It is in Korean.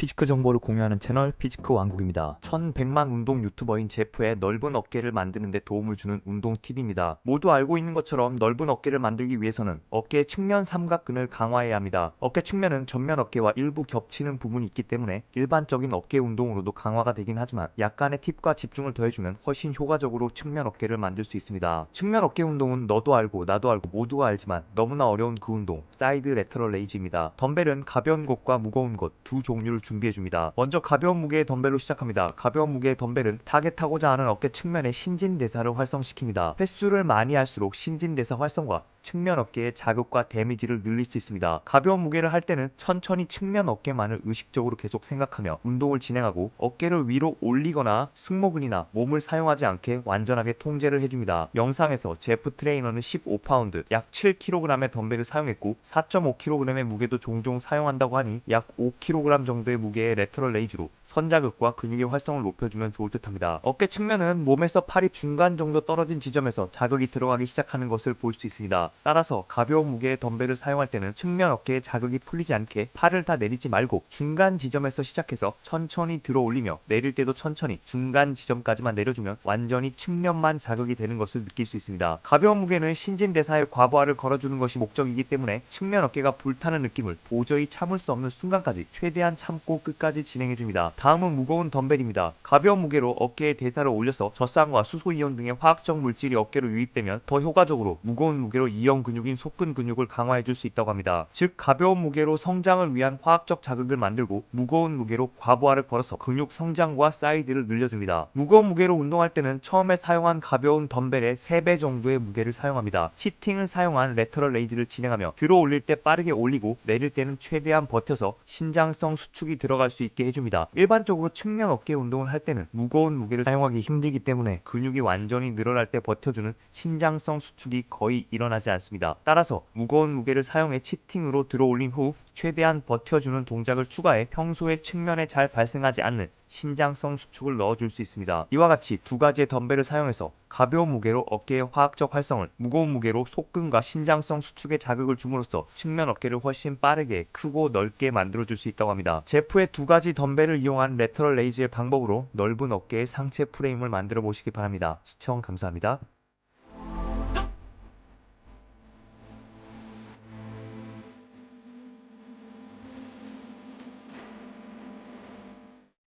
피지크 정보를 공유하는 채널 피지크 왕국입니다. 1100만 운동 유튜버인 제프의 넓은 어깨를 만드는 데 도움을 주는 운동 팁입니다. 모두 알고 있는 것처럼 넓은 어깨를 만들기 위해서는 어깨의 측면 삼각근을 강화해야 합니다. 어깨 측면은 전면 어깨와 일부 겹치는 부분이 있기 때문에 일반적인 어깨 운동으로도 강화가 되긴 하지만 약간의 팁과 집중을 더해주면 훨씬 효과적으로 측면 어깨를 만들 수 있습니다. 측면 어깨 운동은 너도 알고 나도 알고 모두가 알지만 너무나 어려운 그 운동 사이드 레터럴 레이즈입니다. 덤벨은 가벼운 것과 무거운 것 두 종류를 준비해줍니다. 먼저 가벼운 무게의 덤벨로 시작합니다. 가벼운 무게의 덤벨은 타겟하고자 하는 어깨 측면의 신진대사를 활성시킵니다. 횟수를 많이 할수록 신진대사 활성과 측면 어깨의 자극과 데미지를 늘릴 수 있습니다. 가벼운 무게를 할 때는 천천히 측면 어깨만을 의식적으로 계속 생각하며 운동을 진행하고 어깨를 위로 올리거나 승모근이나 몸을 사용하지 않게 완전하게 통제를 해줍니다. 영상에서 제프 트레이너는 15파운드 약 7kg의 덤벨을 사용했고 4.5kg의 무게도 종종 사용한다고 하니 약 5kg 정도의 무게의 레터럴 레이즈로 선자극과 근육의 활성을 높여주면 좋을 듯합니다. 어깨 측면은 몸에서 팔이 중간 정도 떨어진 지점에서 자극이 들어가기 시작하는 것을 볼 수 있습니다. 따라서 가벼운 무게의 덤벨을 사용할 때는 측면 어깨에 자극이 풀리지 않게 팔을 다 내리지 말고 중간 지점에서 시작해서 천천히 들어 올리며 내릴 때도 천천히 중간 지점까지만 내려주면 완전히 측면만 자극이 되는 것을 느낄 수 있습니다. 가벼운 무게는 신진대사에 과부하를 걸어주는 것이 목적이기 때문에 측면 어깨가 불타는 느낌을 도저히 참을 수 없는 순간까지 최대한 참고 끝까지 진행해줍니다. 다음은 무거운 덤벨입니다. 가벼운 무게로 어깨의 대사를 올려서 젖산과 수소이온 등의 화학적 물질이 어깨로 유입되면 더 효과적으로 무거운 무게로 이형 근육인 속근 근육을 강화해줄 수 있다고 합니다. 즉 가벼운 무게로 성장을 위한 화학적 자극을 만들고 무거운 무게로 과부하를 걸어서 근육 성장과 사이드를 늘려줍니다. 무거운 무게로 운동할 때는 처음에 사용한 가벼운 덤벨의 3배 정도의 무게를 사용합니다. 시팅을 사용한 레터럴 레이즈를 진행하며 들어 올릴 때 빠르게 올리고 내릴 때는 최대한 버텨서 신장성 수축이 들어갈 수 있게 해줍니다. 일반적으로 측면 어깨 운동을 할 때는 무거운 무게를 사용하기 힘들기 때문에 근육이 완전히 늘어날 때 버텨주는 신장성 수축이 거의 일어나지 않습니다. 따라서 무거운 무게를 사용해 치팅으로 들어 올린 후 최대한 버텨주는 동작을 추가해 평소에 측면에 잘 발생하지 않는 신장성 수축을 넣어줄 수 있습니다. 이와 같이 두 가지의 덤벨을 사용해서 가벼운 무게로 어깨의 화학적 활성을, 무거운 무게로 속근과 신장성 수축에 자극을 줌으로써 측면 어깨를 훨씬 빠르게 크고 넓게 만들어줄 수 있다고 합니다. 제프의 두 가지 덤벨을 이용한 레터럴 레이즈의 방법으로 넓은 어깨의 상체 프레임을 만들어 보시기 바랍니다. 시청 감사합니다.